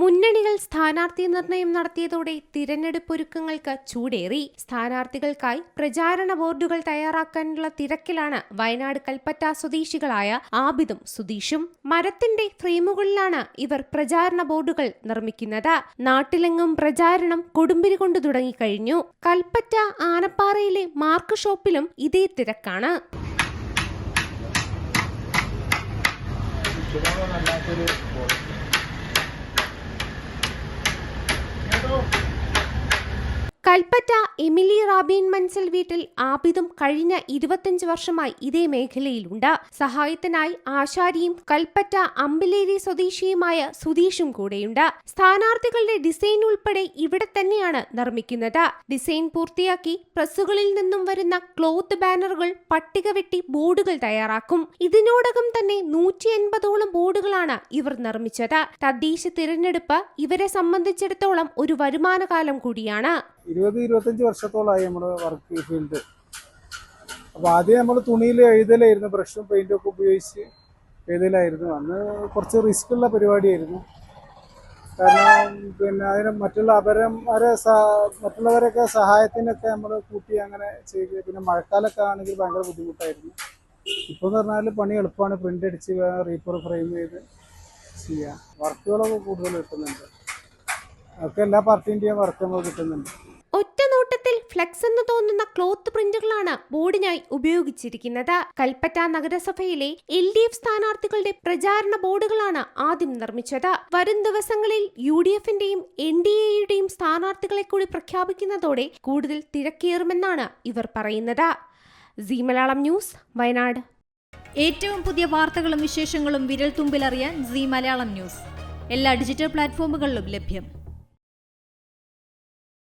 മുന്നണികൾ സ്ഥാനാർത്ഥി നിർണയം നടത്തിയതോടെ തിരഞ്ഞെടുപ്പ് ഒരുക്കങ്ങൾക്ക് ചൂടേറി. സ്ഥാനാർത്ഥികൾക്കായി പ്രചാരണ ബോർഡുകൾ തയ്യാറാക്കാനുള്ള തിരക്കിലാണ് വയനാട് കൽപ്പറ്റ സ്വദേശികളായ ആബിദും സുധീഷും. മരത്തിന്റെ ഫ്രെയിമുകളിലാണ് ഇവർ പ്രചാരണ ബോർഡുകൾ നിർമ്മിക്കുന്നത്. നാട്ടിലെങ്ങും പ്രചാരണം കൊടുമ്പിരി കൊണ്ടു തുടങ്ങിക്കഴിഞ്ഞു. കൽപ്പറ്റ ആനപ്പാറയിലെ മാർക്ക് ഷോപ്പിലും ഇതേ തിരക്കാണ്. കൽപ്പറ്റ എമിലി റാബീൻ മൻസൽ വീട്ടിൽ ആബിദും കഴിഞ്ഞ ഇരുപത്തിയഞ്ച് വർഷമായി ഇതേ മേഖലയിലുണ്ട്. സഹായത്തിനായി ആശാരിയും കൽപ്പറ്റ അമ്പിലേരി സ്വദേശിയുമായ സുധീഷും കൂടെയുണ്ട്. സ്ഥാനാർത്ഥികളുടെ ഡിസൈൻ ഉൾപ്പെടെ ഇവിടെ തന്നെയാണ് നിർമ്മിക്കുന്നത്. ഡിസൈൻ പൂർത്തിയാക്കി പ്രസ്സുകളിൽ നിന്നും വരുന്ന ക്ലോത്ത് ബാനറുകൾ പട്ടിക വെട്ടി ബോർഡുകൾ തയ്യാറാക്കും. ഇതിനോടകം തന്നെ നൂറ്റി എൺപതോളം ബോർഡുകളാണ് ഇവർ നിർമ്മിച്ചത്. തദ്ദേശ തിരഞ്ഞെടുപ്പ് ഇവരെ സംബന്ധിച്ചിടത്തോളം ഒരു വരുമാനകാലം കൂടിയാണ്. ഇരുപത് ഇരുപത്തഞ്ച് വർഷത്തോളമായി നമ്മൾ വർക്ക് ഫീൽഡ് അപ്പോൾ ആദ്യം നമ്മൾ തുണിയിൽ എഴുതലായിരുന്നു ബ്രഷും പെയിന്റും ഒക്കെ ഉപയോഗിച്ച് എഴുതലായിരുന്നു. അന്ന് കുറച്ച് റിസ്ക് ഉള്ള പരിപാടിയായിരുന്നു. കാരണം പിന്നെ അതിന് മറ്റുള്ള അപരന്മാരെ മറ്റുള്ളവരൊക്കെ സഹായത്തിനൊക്കെ നമ്മൾ കൂട്ടി അങ്ങനെ ചെയ്ത് പിന്നെ മഴക്കാലമൊക്കെ ആണെങ്കിൽ ഭയങ്കര ബുദ്ധിമുട്ടായിരുന്നു. ഇപ്പോൾ എന്ന് പറഞ്ഞാൽ പണി എളുപ്പമാണ് പ്രിന്റ് അടിച്ച് റീപ്പർ ഫ്രെയിം ചെയ്ത് ചെയ്യാം. വർക്കുകളൊക്കെ കൂടുതൽ കിട്ടുന്നുണ്ട്. അതൊക്കെ എല്ലാ പാർട്ടിന്റെയും വർക്ക് നമുക്ക് കിട്ടുന്നുണ്ട്. ഒറ്റ നോട്ടത്തിൽ ഫ്ലെക്സ് എന്ന് തോന്നുന്ന ക്ലോത്ത് പ്രിന്റുകളാണ് ബോർഡിനായി ഉപയോഗിച്ചിരിക്കുന്നത്. കൽപ്പറ്റ നഗരസഭയിലെ എൽ ഡി എഫ് സ്ഥാനാർത്ഥികളുടെ പ്രചാരണ ബോർഡുകളാണ് ആദ്യം നിർമ്മിച്ചത്. വരും ദിവസങ്ങളിൽ യു ഡി എഫിന്റെയും എൻ ഡി എയുടെയും സ്ഥാനാർത്ഥികളെ കൂടി പ്രഖ്യാപിക്കുന്നതോടെ കൂടുതൽ തിരക്കേറുമെന്നാണ് ഇവർ പറയുന്നത്. C news Wayanad. ഏറ്റവും പുതിയ വാർത്തകളും വിശേഷങ്ങളും വിരൽ തുമ്പിലറിയാൻ സി മലയാളം ന്യൂസ്. എല്ലാ ഡിജിറ്റൽ പ്ലാറ്റ്ഫോമുകളിലും ലഭ്യം.